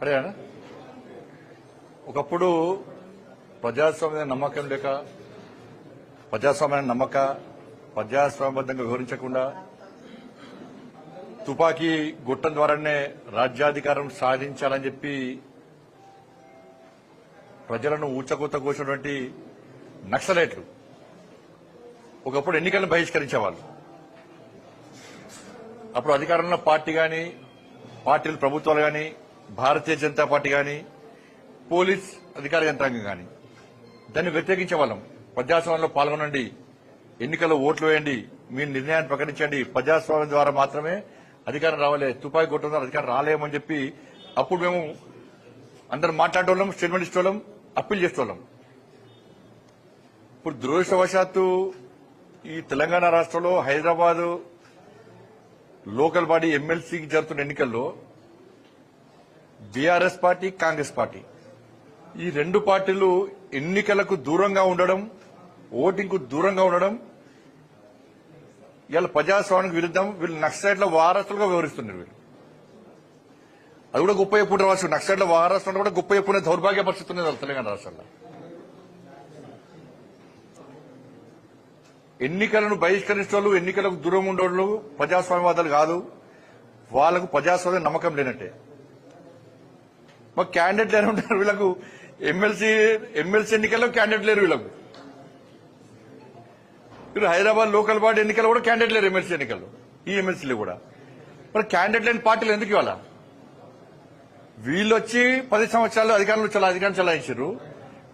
సరే ఒకప్పుడు ప్రజాస్వామ్య నమ్మకం లేక ప్రజాస్వామ్యాన్ని నమ్మక ప్రజాస్వామ్యబద్ధంగా వివరించకుండా తుపాకీ గుట్టం ద్వారానే రాజ్యాధికారం సాధించాలని చెప్పి ప్రజలను ఊచకూత కూర్చున్నటువంటి నక్సలైట్లు ఒకప్పుడు ఎన్నికలను బహిష్కరించేవాళ్ళు. అప్పుడు అధికారంలో పార్టీ కానీ పార్టీలు ప్రభుత్వాలు కానీ భారతీయ జనతా పార్టీ కానీ పోలీస్ అధికార యంత్రాంగం కానీ దాన్ని వ్యతిరేకించే వాళ్ళం. ప్రజాస్వామ్యంలో పాల్గొనండి. ఎన్నికల్లో ఓట్లు వేయండి. మీ నిర్ణయాన్ని ప్రకటించండి. ప్రజాస్వామ్యం ద్వారా మాత్రమే అధికారం రావాలి. తుపాయి కొట్టడం అధికారం రాలేమని చెప్పి అప్పుడు మేము అందరం మాట్లాడేవాళ్ళం స్టేట్మెంట్ ఇచ్చేవాళ్ళం అప్పీల్ చేసేవాళ్ళం ఇప్పుడు దురదృష్టవశాత్తు ఈ తెలంగాణ రాష్ట్రంలో హైదరాబాదు లోకల్ బాడీ ఎమ్మెల్సీకి జరుగుతున్న ఎన్నికల్లో బీఆర్ఎస్ పార్టీ కాంగ్రెస్ పార్టీ. ఈ రెండు పార్టీలు ఎన్నికలకు దూరంగా ఉండడం ఓటింగ్కు దూరంగా ఉండడం ఇవాళ ప్రజాస్వామ్యానికి విరుద్ధం వీళ్ళు నక్సలైట్ల వారసులుగా వివరిస్తున్నారు వీళ్ళు. అది కూడా గొప్ప ఎప్పుడు రాష్ట్రం. నక్సలైట్ల వారసులు కూడా గొప్ప ఎప్పుడు దౌర్భాగ్య పరిస్థితి ఉన్నది తెలంగాణ రాష్ట్రంలో. ఎన్నికలను బహిష్కరించే వాళ్ళు ఎన్నికలకు దూరం ఉండేవాళ్ళు ప్రజాస్వామ్యవాదాలు కాదు. వాళ్ళకు ప్రజాస్వామ్య నమ్మకం లేనట్టే. మాకు క్యాండిడేట్ లేరు ఉంటారు వీళ్ళకు. ఎమ్మెల్సీ ఎమ్మెల్సీ ఎన్నికల్లో క్యాండిడేట్ లేరు వీళ్ళకు. ఇప్పుడు హైదరాబాద్ లోకల్ బాడీ ఎన్నికల్లో కూడా క్యాండిడేట్ లేరు ఎమ్మెల్సీ ఎన్నికల్లో. ఈ ఎమ్మెల్సీలు కూడా. మరి క్యాండిడేట్ లేని పార్టీలు ఎందుకు ఇవాళ వీళ్ళు వచ్చి పది సంవత్సరాలు అధికారంలో చాలా అధికారం చలాయించారు.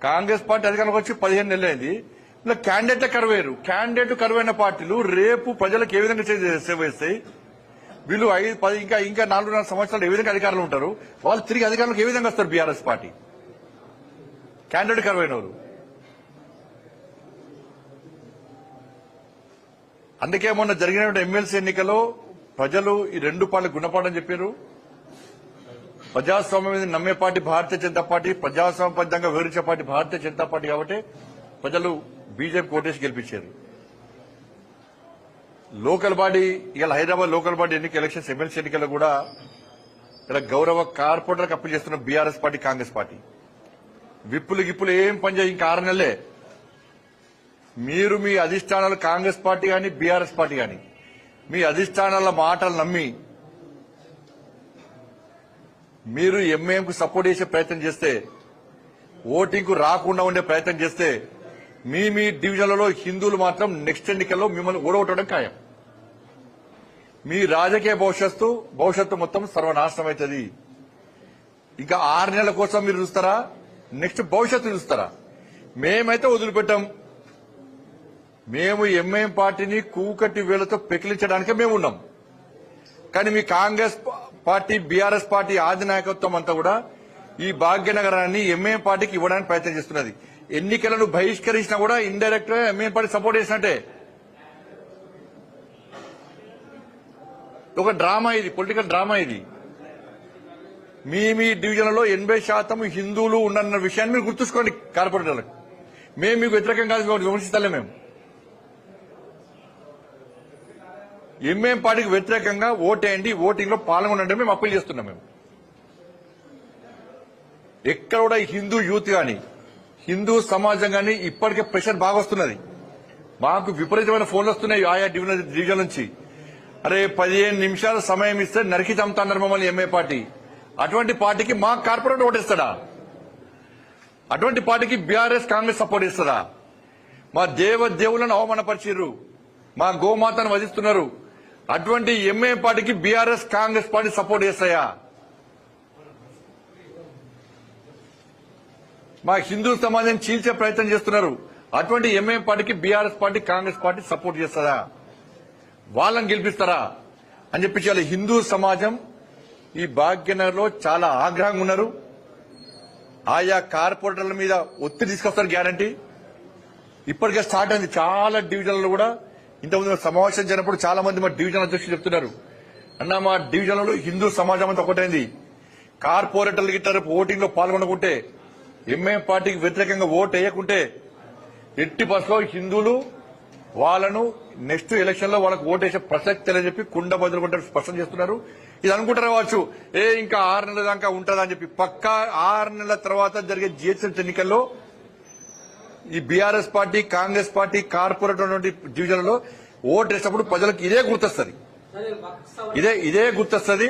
కాంగ్రెస్ పార్టీ అధికారంలోకి వచ్చి పదిహేను నెలలు అయింది. ఇలా క్యాండిడేట్లే కరువేరు క్యాండిడేట్ కరువైన పార్టీలు రేపు ప్రజలకు ఏ విధంగా సేవ చేస్తాయి? వీళ్ళు ఐదు పది ఇంకా ఇంకా నాలుగున్నర సంవత్సరాలు ఏ విధంగా అధికారులు ఉంటారు? వాళ్ళు తిరిగి అధికారులకు ఏ విధంగా వస్తారు బీఆర్ఎస్ పార్టీ? క్యాండిడేట్ కరువైన అందుకే మొన్న జరిగిన ఎమ్మెల్సీ ఎన్నికలో ప్రజలు ఈ రెండు పార్టీలు గుణపాఠం చెప్పారు. ప్రజాస్వామ్యం నమ్మే పార్టీ భారతీయ జనతా పార్టీ ప్రజాస్వామ్యబద్ధంగా వివరించే పార్టీ భారతీయ జనతా పార్టీ కాబట్టి ప్రజలు బీజేపీ కోటేసి గెలిపించారు. లోకల్ బాడీ ఇలా హైదరాబాద్ లోకల్ బాడీ ఎన్నిక ఎలక్షన్స్ ఎమ్మెల్సీ ఎన్నికల్లో కూడా ఇలా గౌరవ కార్పొరేటర్లకు అప్పీల్ చేస్తున్న బీఆర్ఎస్ పార్టీ కాంగ్రెస్ పార్టీ. విప్పులు గిప్పులు ఏం పనిచేయ ఇంకా ఆరు నెలలే. మీరు మీ అధిష్టానాలు కాంగ్రెస్ పార్టీ కానీ బీఆర్ఎస్ పార్టీ కానీ మీ అధిష్టానాల మాటలు నమ్మి మీరు ఎంఏఎంకు సపోర్ట్ చేసే ప్రయత్నం చేస్తే ఓటింగ్కు రాకుండా ఉండే ప్రయత్నం చేస్తే మీ మీ డివిజన్లలో హిందువులు మాత్రం నెక్స్ట్ ఎన్నికల్లో మిమ్మల్ని ఓడగొట్టడం ఖాయం. మీ రాజకీయ భవిష్యత్తు భవిష్యత్తు మొత్తం సర్వనాశనం అవుతుంది ఇంకా ఆరు నెలల కోసం మీరు చూస్తారా? నెక్స్ట్ భవిష్యత్తు చూస్తారా? మేమైతే వదిలిపెట్టాం. మేము ఎంఐఎం పార్టీని కూకటి వేలతో పెకిలించడానికే మేము ఉన్నాం. కానీ మీ కాంగ్రెస్ పార్టీ బీఆర్ఎస్ పార్టీ ఆధినాయకత్వం అంతా కూడా ఈ భాగ్యనగరాన్ని ఎంఐఎం పార్టీకి ఇవ్వడానికి ప్రయత్నం చేస్తున్నది. ఎన్నికలను బహిష్కరించినా కూడా ఇండైరెక్ట్గా ఎంఐఎం పార్టీ సపోర్ట్ చేసినట్టే. ఒక డ్రామా ఇది పొలిటికల్ డ్రామా ఇది. మీ మీ డివిజన్లలో ఎనభై శాతం హిందువులు ఉండన్న విషయాన్ని మీరు గుర్తుంచుకోండి కార్పొరేటర్లకు. మేము మీకు వ్యతిరేకం కాదు మేము విమర్శిస్తలే మేము. ఎంఏం పార్టీకి వ్యతిరేకంగా ఓటేయండి ఓటింగ్లో పాల్గొనండి మేము అప్పీల్ చేస్తున్నాం మేము. ఎక్కడ కూడా హిందూ యూత్ కానీ హిందూ సమాజం కానీ ఇప్పటికే ప్రెషర్ బాగా వస్తున్నది. మాకు విపరీతమైన ఫోన్లు వస్తున్నాయి ఆయా డివిజన్ డివిజన్ నుంచి. అరే పదిహేను నిమిషాల సమయం ఇస్తే నరికి చంపుతాన్నారు మమ్మల్ని ఎంఏ పార్టీ. అటువంటి పార్టీకి మా కార్పొరేట్ ఓటేస్తాడా అటువంటి పార్టీకి బీఆర్ఎస్ కాంగ్రెస్ సపోర్ట్ ఇస్తుందా మా దేవ దేవులను అవమానపరిచిర్రు. మా గోమాతను వధిస్తున్నారు. అటువంటి ఎంఏ పార్టీకి బీఆర్ఎస్ కాంగ్రెస్ పార్టీ సపోర్ట్ చేస్తాయా? మా హిందూ సమాజం చీల్చే ప్రయత్నం చేస్తున్నారు. అటువంటి ఎంఏ పార్టీకి BRS party Congress party support చేస్తుందా వాళ్ళని గెలిపిస్తారా అని చెప్పి చాలా హిందూ సమాజం ఈ భాగ్యనగర్లో చాలా ఆగ్రహంగా ఉన్నారు. ఆయా కార్పొరేటర్ల మీద ఒత్తిడి తీసుకొస్తారు గ్యారంటీ. ఇప్పటికే స్టార్ట్ అయింది. చాలా డివిజన్లు కూడా ఇంతకుముందు సమావేశం జరిగినప్పుడు చాలా మంది మా డివిజన్ అధ్యక్షులు చెప్తున్నారు. అన్న మా డివిజన్లలో హిందూ సమాజం అంతా ఒకటైంది కార్పొరేటర్లు గిట్టారు ఓటింగ్లో పాల్గొనకుంటే ఎంఏ పార్టీకి వ్యతిరేకంగా ఓటు వేయకుంటే ఎట్టి బస్సులో హిందువులు వాళ్ళను నెక్స్ట్ ఎలక్షన్లో వాళ్ళకు ఓటేసే ప్రసక్తి లేదని చెప్పి కుండ బదులుకుంటారు స్పష్టం చేస్తున్నారు. ఇది అనుకుంటారు కావచ్చు? ఏ ఇంకా ఆరు నెలల దాకా ఉంటుందని చెప్పి పక్కా ఆరు నెలల తర్వాత జరిగే జిహెచ్ఎంసీ ఎన్నికల్లో ఈ BRS party Congress party corporate డివిజన్లలో ఓటు వేసినప్పుడు ప్రజలకు ఇదే గుర్తొస్తుంది. ఇదే ఇదే గుర్తొస్తుంది.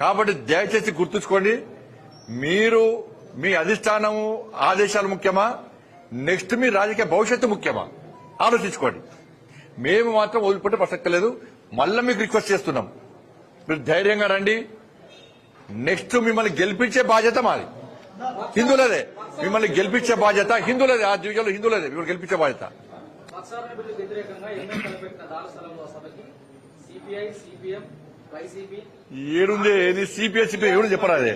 కాబట్టి దయచేసి గుర్తుంచుకోండి మీరు మీ అధిష్టానము ఆదేశాలు ముఖ్యమా? నెక్స్ట్ మీ రాజకీయ భవిష్యత్తు ముఖ్యమా? ఆలోచించుకోండి. మేము మాత్రం వదిలిపెట్టే ప్రసక్తి లేదు. మళ్ళీ మీకు రిక్వెస్ట్ చేస్తున్నాం. మీరు ధైర్యంగా రండి. నెక్స్ట్ మిమ్మల్ని గెలిపించే బాధ్యత మాది. హిందువులదే మిమ్మల్ని గెలిపించే బాధ్యత హిందువులదే ఆ డివిజన్లో హిందువులదే మిమ్మల్ని గెలిపించే బాధ్యత. ఏడుంది? ఏది? సిపిఎస్ సిపిఎం ఎవరు చెప్పరా అదే?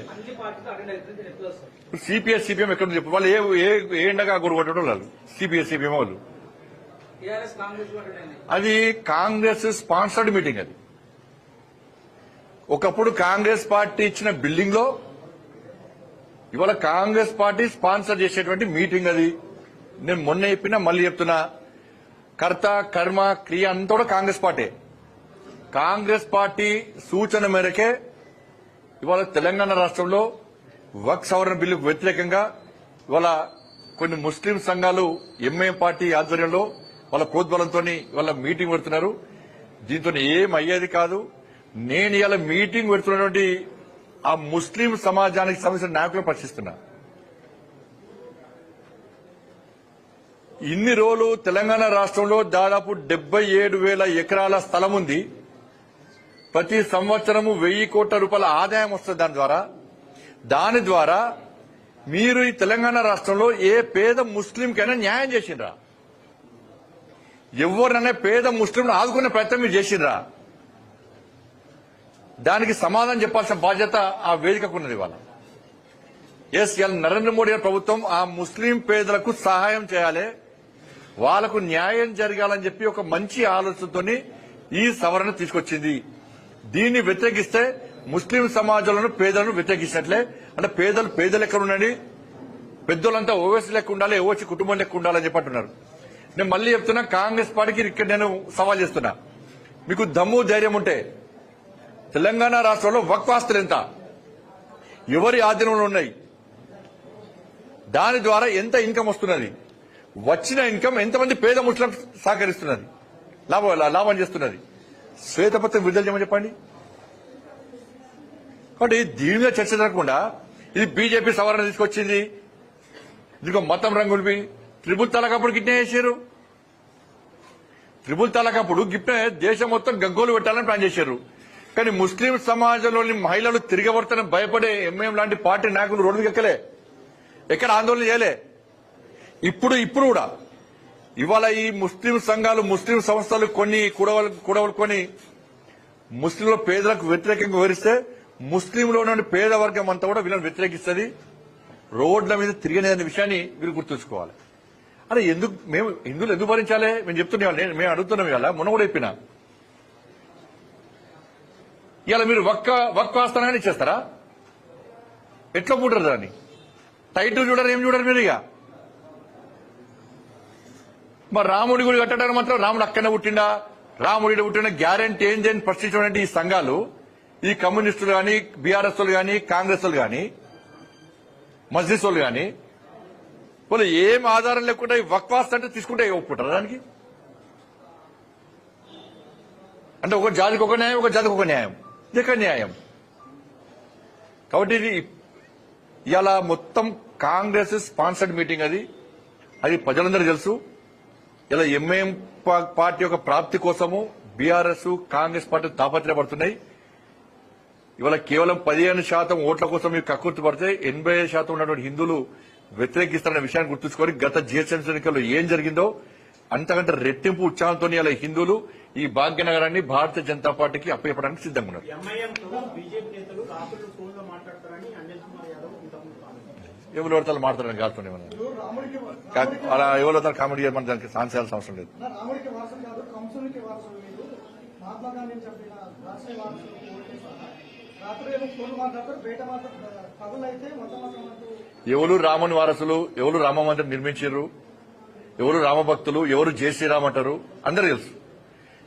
సిపిఎస్ సిపిఎం ఎక్కడ చెప్పు? వాళ్ళు ఏ ఏ ఏ ఎండగా గురు కొట్టడం వాళ్ళు? సిపిఎస్ సిపిఎం వాళ్ళు టీఆర్ఎస్ కాంగ్రెస్ కూడా అటెండ్ అయింది అది కాంగ్రెస్ స్పాన్సర్డ్ మీటింగ్ అది. ఒకప్పుడు కాంగ్రెస్ పార్టీ ఇచ్చిన బిల్డింగ్లో ఇవాళ కాంగ్రెస్ పార్టీ స్పాన్సర్ చేసేటువంటి మీటింగ్ అది. నేను మొన్న చెప్పినా మళ్ళీ చెప్తున్నా. కర్త కర్మ క్రియ అంతా కూడా కాంగ్రెస్ పార్టీ. కాంగ్రెస్ పార్టీ సూచన మేరకే ఇవాళ తెలంగాణ రాష్ట్రంలో వక్ సవరణ బిల్లుకు వ్యతిరేకంగా ఇవాళ కొన్ని ముస్లిం సంఘాలు ఎంఏ పార్టీ ఆధ్వర్యంలో వాళ్ళ కోద్బలంతో వాళ్ళ మీటింగ్ పెడుతున్నారు. దీంతో ఏం అయ్యేది కాదు. నేను ఇవాళ మీటింగ్ పెడుతున్నటువంటి ఆ ముస్లిం సమాజానికి సంబంధించిన నాయకులు ప్రశ్నిస్తున్నా ఇన్ని రోజులు తెలంగాణ రాష్ట్రంలో దాదాపు డెబ్బై ఏడు వేల ఎకరాల స్థలం ఉంది. ప్రతి సంవత్సరము వెయ్యి కోట్ల రూపాయల ఆదాయం వస్తుంది దాని ద్వారా. దాని ద్వారా మీరు ఈ తెలంగాణ రాష్ట్రంలో ఏ పేద ముస్లింకైనా న్యాయం చేసిండ్రా? ఎవరినైనా పేద ముస్లింను ఆదుకునే ప్రయత్నం మీరు చేసిండ్రా? దానికి సమాధానం చెప్పాల్సిన బాధ్యత ఆ వేదికకున్నది వాళ్ళ ఇవాళ. ఎస్ ఇవాళ నరేంద్ర మోడీ గారి ప్రభుత్వం ఆ ముస్లిం పేదలకు సహాయం చేయాలి. వాళ్ళకు న్యాయం జరగాలని చెప్పి ఒక మంచి ఆలోచనతోని ఈ సవరణ తీసుకొచ్చింది. దీన్ని వ్యతిరేకిస్తే ముస్లిం సమాజంలో పేదలను వ్యతిరేకించినట్లే అంటే పేదలు పేదలు ఎక్కడ ఉండండి. పెద్దోళ్ళంతా ఓవేసీ లెక్క ఉండాలి ఓవైసీ కుటుంబం లెక్క ఉండాలని చెప్పి అంటున్నారు. నేను మళ్ళీ చెప్తున్నా కాంగ్రెస్ పార్టీకి ఇక్కడ నేను సవాల్ చేస్తున్నా. మీకు దమ్ము ధైర్యం ఉంటే తెలంగాణ రాష్ట్రంలో వక్వాస్తులు ఎంత? ఎవరి ఆధీనంలో ఉన్నాయి? దాని ద్వారా ఎంత ఇన్కమ్ వస్తున్నది? వచ్చిన ఇన్కమ్ ఎంతమంది పేద ముస్లిం సహకరిస్తున్నది? లాభం లాభం చేస్తున్నది? శ్వేతపత్రం విడుదల చేయమని చెప్పండి. కాబట్టి దీని మీద చర్చ జరగకుండా ఇది బీజేపీ సవరణ తీసుకొచ్చింది. ఇదిగో మతం రంగులు త్రిబుల్ తలకప్పుడు గిట్నే చేశారు. త్రిబుల్ తలకప్పుడు గిట్నే దేశం మొత్తం గగ్గోలు పెట్టాలని ప్లాన్ చేశారు. కానీ ముస్లిం సమాజంలోని మహిళలు తిరగబడతానని భయపడే ఎంఎం లాంటి పార్టీ నాయకులు రోడ్డు ఎక్కలే. ఎక్కడ ఆందోళన చేయలే. ఇప్పుడు ఇప్పుడు కూడా ఇవాళ ఈ ముస్లిం సంఘాలు ముస్లిం సంస్థలు కొన్ని కూడవలు కూడవలుకొని ముస్లింల పేదలకు వ్యతిరేకంగా వివరిస్తే ముస్లింలో ఉన్న పేద వర్గం అంతా కూడా వీళ్ళని వ్యతిరేకిస్తుంది. రోడ్ల మీద తిరిగనేదనే విషయాన్ని వీరు గుర్తుంచుకోవాలి. అరే ఎందుకు మేము హిందువులు ఎందుకు భరించాలి? మేము చెప్తున్నాం నేను- మేము అడుగుతున్నాం ఇవాళ మొన్న కూడా చెప్పినా. ఇవాళ మీరు ఒక్క ఒక్క ఆస్థానాన్ని ఇచ్చేస్తారా? ఎట్లా పుట్టరు దాన్ని? టైటిల్ చూడరు ఏం చూడరు మీరు ఇక? మరి రాముడి గుడి కట్టడానికి మాత్రం రాముడు అక్కడనే పుట్టిండా? రాముడి పుట్టిన గ్యారంటీ ఏం చేయని ప్రశ్నించినటువంటి ఈ సంఘాలు ఈ కమ్యూనిస్టులు కానీ బీఆర్ఎస్ వాళ్ళు కాంగ్రెస్ వాళ్ళు కానీ మస్జిద్ వాళ్ళు కానీ వాళ్ళు ఏం ఆధారం లేకుండా వక్వాస్ అంటే తీసుకుంటే ఒప్పుకుంటారు దానికి? అంటే ఒక జాతికి ఒక న్యాయం ఒక జాతికి ఒక న్యాయం. ఇక న్యాయం? కాబట్టి ఇది ఇలా మొత్తం కాంగ్రెస్ స్పాన్సర్డ్ మీటింగ్ అది. అది ప్రజలందరూ తెలుసు. ఇలా ఎంఐఎం పార్టీ యొక్క ప్రాప్తి కోసము బీఆర్ఎస్ కాంగ్రెస్ పార్టీ తాపత్రయపడుతున్నాయి. ఇవాళ కేవలం పదిహేను శాతం ఓట్ల కోసం మీకు కక్కుర్తి పడితే ఎనభై ఐదు శాతం ఉన్నటువంటి హిందువులు వ్యతిరేకిస్తారన్న విషయాన్ని గుర్తుంచుకొని గత జిహెచ్ఎంసీ ఎన్నికల్లో ఏం జరిగిందో అంతకంటే రెట్టింపు ఉత్సాహంతో ఇలా హిందువులు ఈ భాగ్యనగరాన్ని భారతీయ జనతా పార్టీకి అప్పచెప్పడానికి సిద్ధంగా ఉన్నారు. ఎవరు పడతారు కాదు రాముడికి అలా ఎవరు పడతారు కామెడీ చేయమని దానికి సాన్స్ చేయాల్సిన అవసరం లేదు. రాత్రి ఫోన్ మాట్లాడతారు బయట మాత్రం పగలు అయితే మొత్తం ఎవరు రాముని వారసులు ఎవరు రామ మందిరం నిర్మించారు ఎవరు రామభక్తులు ఎవరు జై శ్రీరామ్ అంటారు అందరు తెలుసు.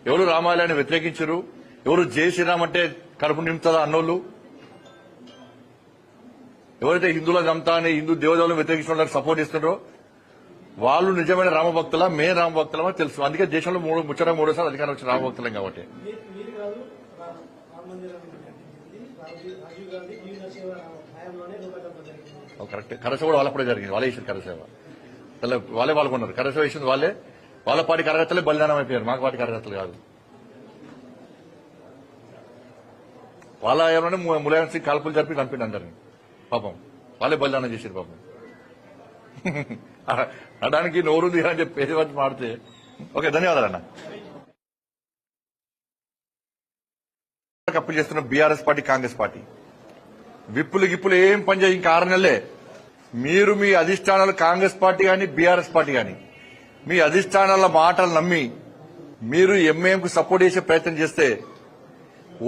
ఎవరు రామాలయాన్ని వ్యతిరేకించరు ఎవరు జై శ్రీరామ్ అంటే కడుపు నింపుతుందా అన్నోళ్ళు? ఎవరైతే హిందువుల గమతా అని హిందూ దేవదేవులను వ్యతిరేకించిన సపోర్ట్ ఇస్తున్నారో వాళ్ళు నిజమైన రామభక్తుల మే రామభక్తులమో తెలుసు. అందుకే దేశంలో మూడు ముచ్చట మూడోసారి అధికారం వచ్చిన రామభక్తులం కాబట్టి. కరెక్ట్ కరసేవ కూడా వాళ్ళప్పుడే జరిగింది. వాళ్ళే వేసారు కరసేవ. తెల్ల- వాళ్ళే పాల్గొన్నారు. కరసేవ వేసింది వాళ్ళే. వాళ్ళ పాటి కార్యకర్తలే బలిదానం అయిపోయారు. మాకు పాటి కార్యకర్తలు కాదు. వాళ్ళ ఏమన్నా ములాయం సింగ్ కాల్పులు జరిపి చంపిండి అందరిని. పాపం. వాళ్ళే బలిదానం చేశారు పాపం. అనడానికి నోరు అని చెప్పి వచ్చి మాడితే. ఓకే ధన్యవాదాలు అన్న. అప్పులు చేస్తున్న బీఆర్ఎస్ పార్టీ కాంగ్రెస్ పార్టీ. విప్పులు గిప్పులు ఏం పనిచేయ ఇంకా ఆరు నెలలే మీరు మీ అధిష్టానాలు కాంగ్రెస్ పార్టీ కానీ బీఆర్ఎస్ పార్టీ కానీ మీ అధిష్టానాల మాటలు నమ్మి మీరు ఎంఏఎంకు సపోర్ట్ చేసే ప్రయత్నం చేస్తే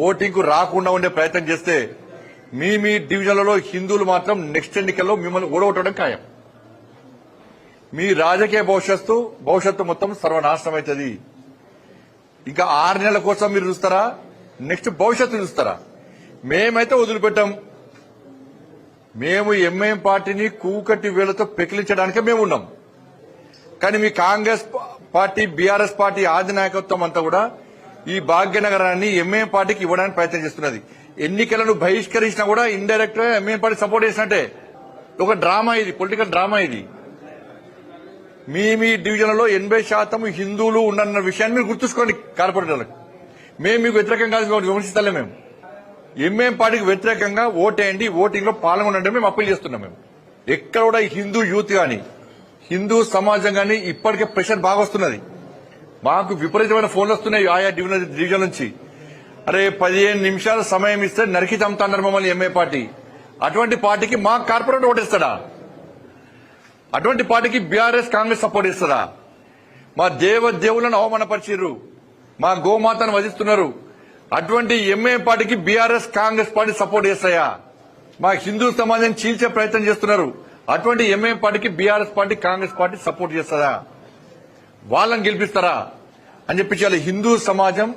ఓటింగ్కు రాకుండా ఉండే ప్రయత్నం చేస్తే మీ మీ డివిజన్లలో హిందువులు మాత్రం నెక్స్ట్ ఎన్నికల్లో మిమ్మల్ని ఓడగొట్టడం ఖాయం. మీ రాజకీయ భవిష్యత్తు భవిష్యత్తు మొత్తం సర్వనాశనం అవుతుంది. ఇంకా ఆరు నెలల కోసం మీరు చూస్తారా? నెక్స్ట్ భవిష్యత్తు చూస్తారా? మేమైతే వదిలిపెట్టాం మేము ఎంఐఎం పార్టీని కూకటి వేలతో పెకిలించడానికే మేము ఉన్నాం. కానీ మీ కాంగ్రెస్ పార్టీ బీఆర్ఎస్ పార్టీ ఆధినాయకత్వం అంతా కూడా ఈ భాగ్యనగరాన్ని ఎంఐఎం పార్టీకి ఇవ్వడానికి ప్రయత్నం చేస్తున్నది. ఎన్నికలను బహిష్కరించినా కూడా ఇండైరెక్ట్గా ఎంఐఎం పార్టీ సపోర్ట్ చేసినట్టే. ఒక డ్రామా ఇది పొలిటికల్ డ్రామా ఇది. మీ మీ డివిజన్లలో ఎనభై శాతం హిందువులు ఉన్న విషయాన్ని మీరు గుర్తుంచుకోండి కార్పొరేటర్లకు. మేము మీకు వ్యతిరేకం కాదు విమర్శిస్తలే మేము. ఎంఏం పార్టీకి వ్యతిరేకంగా ఓటేయండి ఓటింగ్లో పాల్గొనండి మేము అప్పీల్ చేస్తున్నాం మేము. ఎక్కడ కూడా హిందూ యూత్ గాని హిందూ సమాజం గాని ఇప్పటికే ప్రెషర్ బాగా వస్తున్నది. మాకు విపరీతమైన ఫోన్లు వస్తున్నాయి ఆయా డివిజన్ డివిజన్ నుంచి. అరే పదిహేను నిమిషాల సమయం ఇస్తే నరికి చంపుతాన్నారు మమ్మల్ని ఎంఏ పార్టీ. అటువంటి పార్టీకి మా కార్పొరేట్ ఓటేస్తాడా అటువంటి పార్టీకి బీఆర్ఎస్ కాంగ్రెస్ సపోర్ట్ ఇస్తారా మా దేవ దేవులను అవమానపరిచిర్రు. మా గోమాతను వధిస్తున్నారు. అటువంటి ఎంఏ పార్టీకి బీఆర్ఎస్ కాంగ్రెస్ పార్టీ సపోర్ట్ చేస్తాయా? మా హిందూ సమాజం చీల్చే ప్రయత్నం చేస్తున్నారు. అటువంటి ఎంఏ పార్టీకి BRS party Congress party support చేస్తారా? వాళ్ళని గెలిపిస్తారా? అని చెప్పి చాలా హిందూ సమాజం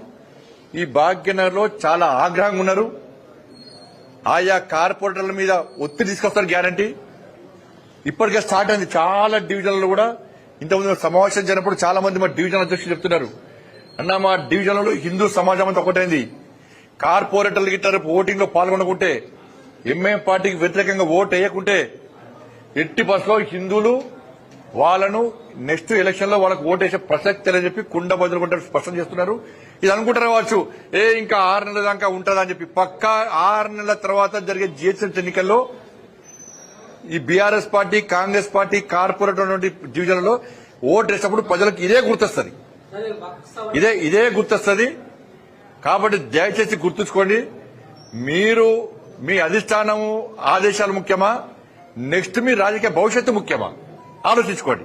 ఈ భాగ్యనగర్లో చాలా ఆగ్రహంగా ఉన్నారు. ఆయా కార్పొరేటర్ల మీద ఒత్తిడి తీసుకొస్తారు గ్యారంటీ. ఇప్పటికే స్టార్ట్ అయింది. చాలా డివిజన్లు కూడా ఇంతకుముందు సమావేశం జరిగినప్పుడు చాలా మంది మా డివిజన్ అధ్యక్షులు చెప్తున్నారు. అన్న మా డివిజన్లలో హిందూ సమాజం అంతా ఒకటైంది. కార్పొరేటర్లు గిట్ట రేపు ఓటింగ్లో పాల్గొనకుంటే ఎంఎం పార్టీకి వ్యతిరేకంగా ఓటు వేయకుంటే ఎట్టి బస్సులో హిందువులు వాళ్ళను నెక్స్ట్ ఎలక్షన్లో వాళ్ళకు ఓటేసే ప్రసక్తి లేదని చెప్పి కుండ బదులుకుంటారు స్పష్టం చేస్తున్నారు. ఇది అనుకుంటారు కావచ్చు? ఏ ఇంకా ఆరు నెలల దాకా ఉంటుందా అని చెప్పి పక్కా ఆరు నెలల తర్వాత జరిగే జిహెచ్ఎంసీ ఎన్నికల్లో ఈ BRS party Congress party corporate డివిజన్లలో ఓటు వేసినప్పుడు ప్రజలకు ఇదే గుర్తొస్తుంది. ఇదే ఇదే గుర్తొస్తుంది? కాబట్టి దయచేసి గుర్తుంచుకోండి. మీరు మీ అధిష్టానము ఆదేశాలు ముఖ్యమా? నెక్స్ట్ మీ రాజకీయ భవిష్యత్తు ముఖ్యమా? ఆలోచించుకోండి.